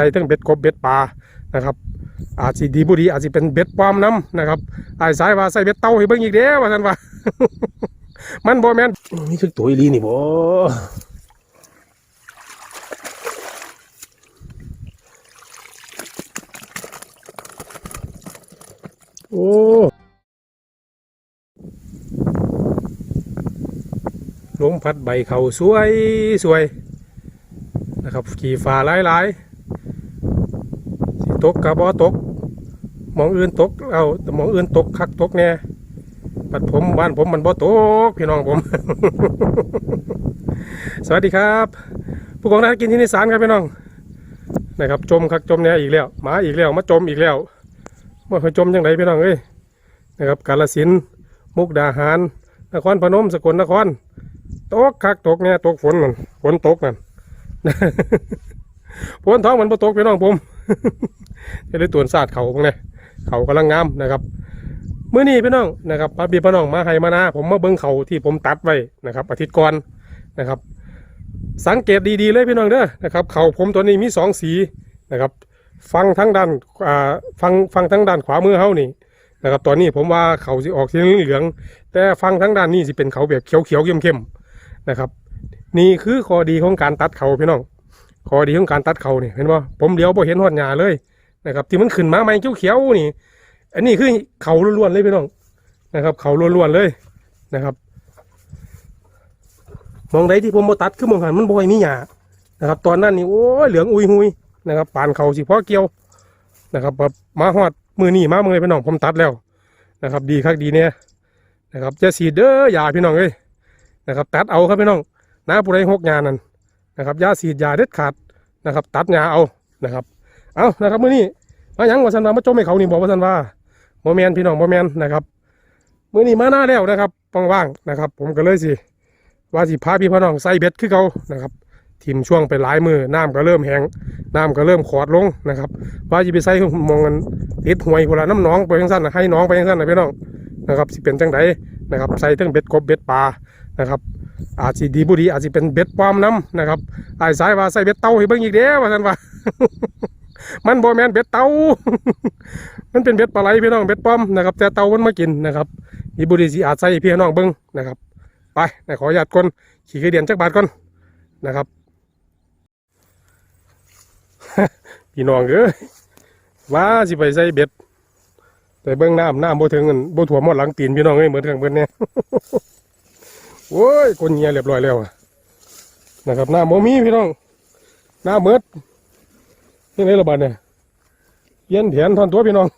ส่ทั้งเบ็ดกบเบ็ดปลานะครับ อาจสิดีบุดีอาจสิเป็นเบ็ดปลอมน้ำนะครับไอ้สายว่าใส่เบ็ดเต้าให้เบิ่งอีกเด้อว่าท่านว่า มันบ่แม่นนี่คือตัวอีหลีนี่บ่โอ้ลมพัดใบเขาสวยสวยนะครับ ขี่ฟ้าหลายหลายๆสิ ตกกะบ่ตกหมองอื่นตกเอาแต่หมองอื่นตกคักตกแน่บัดผมบ้านผมมันบ่ตกพี่น้องผม สวัสดีครับผู้กองนักกินที่นิสานครับพี่น้องนะครับจมคักจมแน่อีกแล้วมาอีกแล้วมาจมอีกแล้วว่าไปจมยังไงพี่น้องเอ้ยนะครับกาลสินมุกดาหาร นครพนมสกลนครตกคักตกเนี่ยตกฝนนั่นฝนตกนั่นฝนท้องมันบ่ตกพี่น้องผม จะได้ตวนศาสตร์เขาพวกนี้เขากำลังงามนะครับเมื่อนี้พี่น้องนะครับพาพี่พี่น้องมาให้มานาผมมาเบิ้งเขาที่ผมตัดไว้นะครับอาทิตย์ก่อนนะครับ สังเกตดีๆเลยพี่น้องเด้อนะครับเขาผมตัวนี้มีสองสีนะครับฟังทั้งด้านอ่าฟังฟังทั้งด้านขวามือเฮานี่นะครับตอนนี้ผมว่าเขาสิออกสีเหลือง แต่ฟังทั้งด้านนี้สิเป็นเขาแบบเขียวๆเข้มๆนะครับ นี่คือข้อดีของการตัดเขาพี่น้องข้อดีของการตัดเขานี่เห็นป่ผมเลี้ยวบ่เห็นหอดหญ้าเลย นะครับ ที่มันขึ้นมาใหม่เขียวๆนี่ อันนี้คือเขาล้วนๆเลยพี่น้องนะครับ เขาล้วนๆเลยนะครับ มองใดที่ผมมาตัดคือมองหันมันบ่อยมีหยานะครับ ตอนนั้นนี่โอ้ยเหลืองอุยหุยนะครับปานเขาสิพ่อเกี่ยวนะครับแบบมาหอดมือนี่มาเมื่อพี่น้องผมตัดแล้วนะครับ ดีครับดีเนี่ยนะครับจะสีเด้อยาพี่น้องเอ้ยนะครับ ตัดเอาครับพี่น้องน้าผู้ใดหกยานั่นนะครับยาสีดยาเด็ดขาดนะครับ ตัดยาเอานะครับ เอานะครับมื้อนี้มาหยังว่าสันว่ามาจมให้เขานี่บอกว่าสันว่าโมแมนพี่น้องโมแมนนะครับมื้อนี้มาหน้าแล้วนะครับว่างๆนะครับ ผมก็เลยสิว่าสิพาพี่พี่น้องใส่เบ็ดคือเขานะครับทีมช่วงไปหลายมือน้ำก็เริ่มแห้งน้ำก็เริ่มขอดลงนะครับ ว่าจะไปใส่มองกันติดหวยพละน้ำน้องไปยังสั้นนะให้น้องไปยังสั้นนะพี่น้องนะครับสิเป็นจังไดนะครับใส่ทั้งเบ็ดกบเบ็ดปลานะครับอาจสิดีบุดีอาจสิเป็นเบ็ดปลอมน้ำนะครับไอ้สายว่าใส่เบ็ดเต้าให้เบิ่งอีกเด้อว่าสันว่า มันบ่แมนเบ็ดเต่ามันเป็นเบ็ดปลาไหลพี่น้องเบ็ดป้อมนะครับแต่เต่ามันมากินนะครับมีบุรีสีอาจใส่พี่น้องเบิ้งนะครับ ไปนะขออนุญาตคนขี่กระเดียนจักบาทก่อนนะครับพี่น้องเอ้ยว่าสิไปใส่เบ็ดแต่เบิ้งน้ำน้ำบ่ถึงกันบ่ถ่วมหมดหลังตีนพี่น้องเอ้ยเหมือนกันเบิ้เนี่ยโอ้ยคนเงียเรียบร้อยแล้วนะครับน้ำโมมีพี่น้องน้ำเมืด นี่ในระบาดเนี่ยเย็นแถนทอนตัวพี่น้อง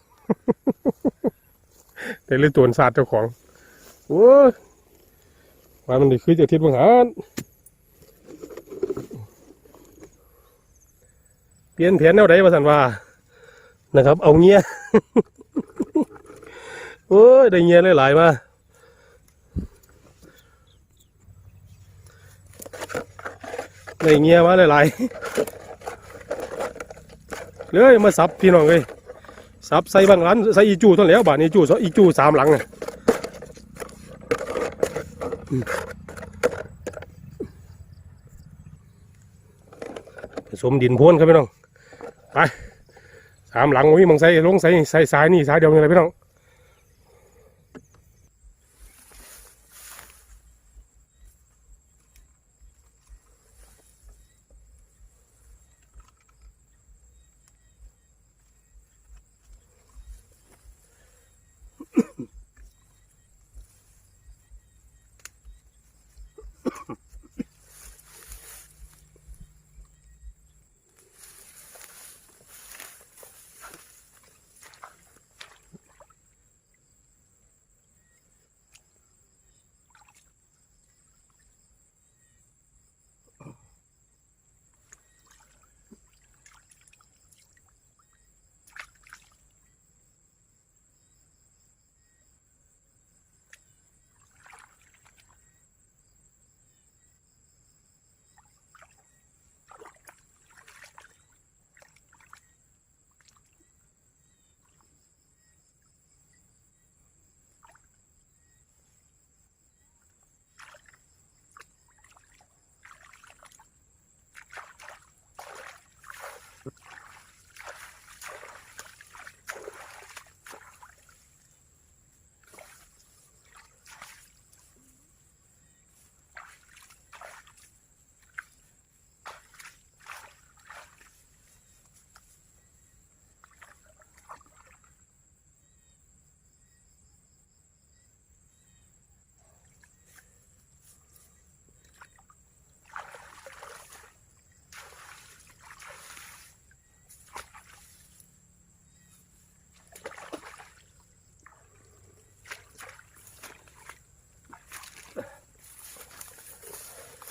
แต่เลยตัวศาสตร์เจ้าของโอ้ยว่ามันนี่คือจะทิศบังหารเปลี่ยนแผนแนวใดมาสันว่านะครับ เอาเงี้ยโอ้ยได้เงี้ยหลายๆมาได้เงี้ยมาหลายๆ เลยมาสับพี่น้องเลยสับใส่บางร้านใส่อีจูต้นแล้วบาทนี้จูสองอีจูสามหลังอะผสมดินพ่นครับพี่น้องไปสามหลังวิมังใส่ลงใส่ใส่สายนี่สายเดียวนี่เลยพี่น้อง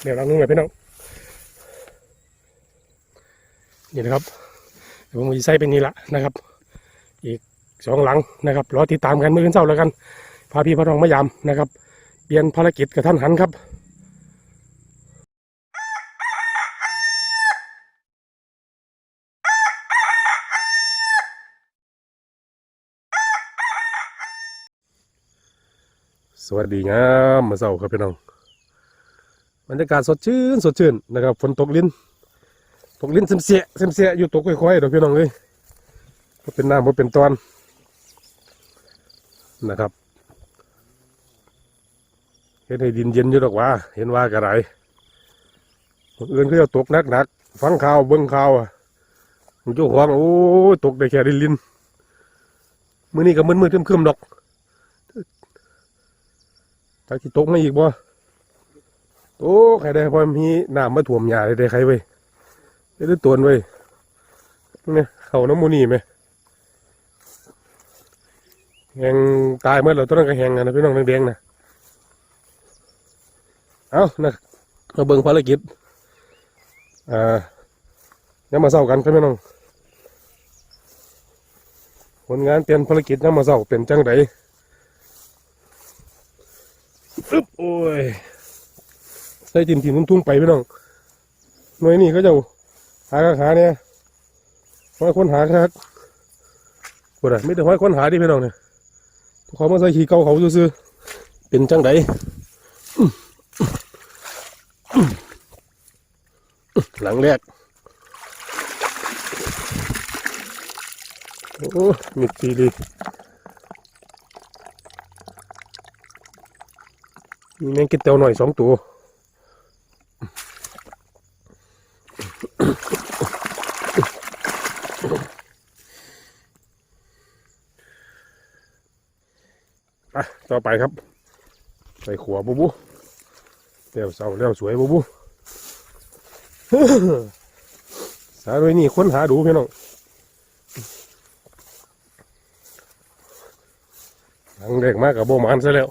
เดี๋ยวเรานึ่งเลยพี่น้องนี่นะครับเดี๋ยวผมจะใส่เป็นนี่ละนะครับ อีกสองหลังนะครับรอติดตามกันเมื่อคืนเช้าแล้วกันพาพี่พาน้องมายามนะครับ เปลี่ยนภารกิจกับท่านหันครับสวัสดีงามมาเช้าครับพี่น้อง บรรยากาศสดชื่นสดชื่นนะครับฝนตกลิ้นตกลิ้นเสียมเสียเสียมเสียอยู่ตกค่อยๆเดี๋ยวพี่น้องเลยบ่เป็นน้ำบ่เป็นตอนนะครับเห็นให้ดินเย็นอยู่ดอกว่า เห็นว่ากระไรคนอื่นก็จะตกหนักหนักๆฟังข่าวเบิ่งข่าวอะผมเจ้าของโอ้ยตกได้แค่ดินลินมื้อนี้ก็มืดๆครึมๆดอกจากที่ตกมาอีกบ่ โอ้ใครได้พอมีน้ำมาถ่วมหญ้าได้ใครเว้ยได้ตัวนเว้ยเนี่ยเขาน้ำมูนี่ไหมแหงตายเมื่อเราต้นนั้นก็แหงนะพี่น้องแดงๆนะเอานะมาเบิ่งภารกิจอ่ายังมาเศร้ากันครับพี่น้องผลงานเปลี่ยนภารกิจยังมาเศร้าเป็นจังไดอึ๊บโอ้ย ใส่ทีมทีมทุ่งไปพี่น้องหน่วยนี่ก็จะหาหาเนี่ยห้อยค้นหาครับปวดอะไม่ได้ห้อยค้นหาดิพี่น้องเนี่ยเขามาใส่ขี้เก่าเขาซื้อเป็นจังไดหลังแรกโอ้มิดซีดีมีแมงกิเตียวหน่อยสองตัว ไปต่อไปครับ ใส่ขัวบูบูเลี้ยวเสาเลี้ยวสวยบูบูสาด้วยนี่ค้นหาดูพี่น้องหลังเด็กมากกับโบมานซะแล้ว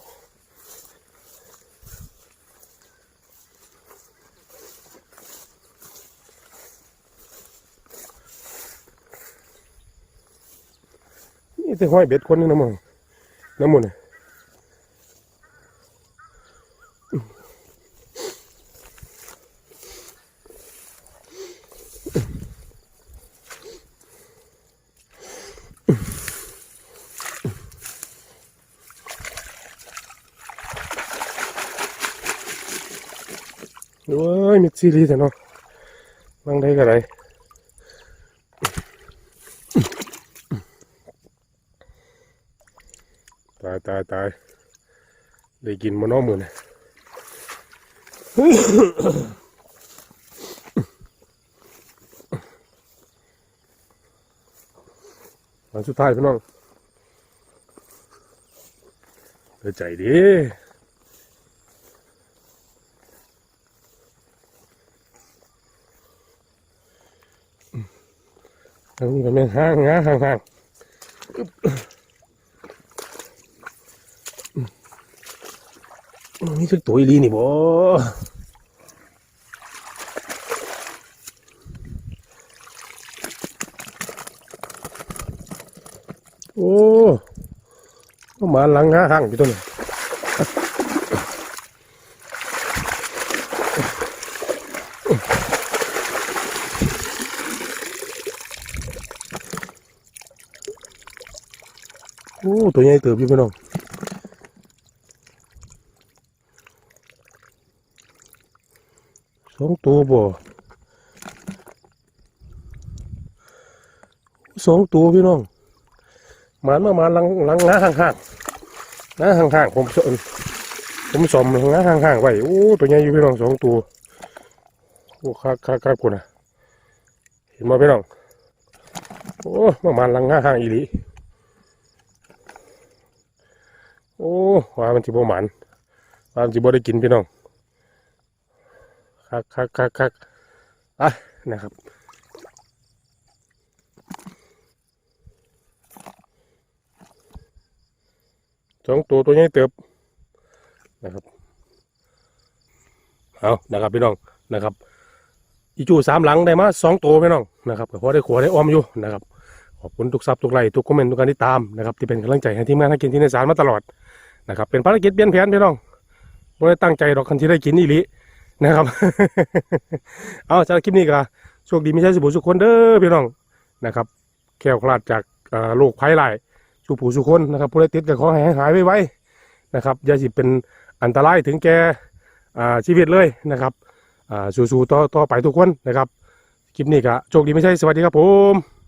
นี่แต่ห้อยเบ็ดคนนึงนะมึงน้ำมันเน่ะโอ้ ยมิดซีรีส์แต่เนาะบางได้ก็ได้ตายตายตายได้กินมาน้องมือนะอันสุดท้ายพี่น้องเดือใจดี แล้วนี่ก็แม่งห้างงาห่างห่างนี่คือตัวอีลีนี่บ่โอ้มาหลังหาห่างอยู่ตัวนี้ ตัวใหญ่เติบอยู่พี่น้องสองตัวบ่สองตัวพี่น้องหมานมาหมานหลังหลังง้าห่างห่างๆง้าห่างห่างๆผมสนผมสอมง้าห่างห่างๆไว้โอ้ตัวใหญ่อยู่พี่น้องสองตัวโอ้คักคักคักกูนะเห็นมาพี่น้องโอ้มาหมานหลังง้าห่างอีหลี โอ้ว่ามันจิบ่หมานว่ามันจิบ่ได้กินพี่น้องคักคักคักคักอะนะครับสองตัวตัวใหญ่เติบนะครับเอานะครับพี่น้องนะครับอีจูสามหลังได้มาสองตัวพี่น้องนะครับก็พอได้ขัวได้ออมอยู่นะครับขอบคุณทุกซับทุกไลค์ทุกคอมเมนต์ทุกการติดตามนะครับที่เป็นกำลังใจให้ทีมงานให้กินที่ในสารมาตลอด นะครับ เป็นภารกิจเปลี่ยนแผนพี่น้องไม่ได้ตั้งใจหรอกคันที่ได้กินอีหลีนะครับ เอาจากคลิปนี้ก็โชคดีไม่ใช่สุบุสุคนเด้อพี่น้องนะครับแก้วคลาดจากโรคภัยหลายสุผู้สุคนนะครับผู้ใดติดก็ขอให้หายไวๆนะครับอย่าสิเป็นอันตรายถึงแก่ชีวิตเลยนะครับสู้ๆต่อต่อไปทุกคนนะครับ คลิปนี้ก็โชคดีไม่ใช่สวัสดีครับผม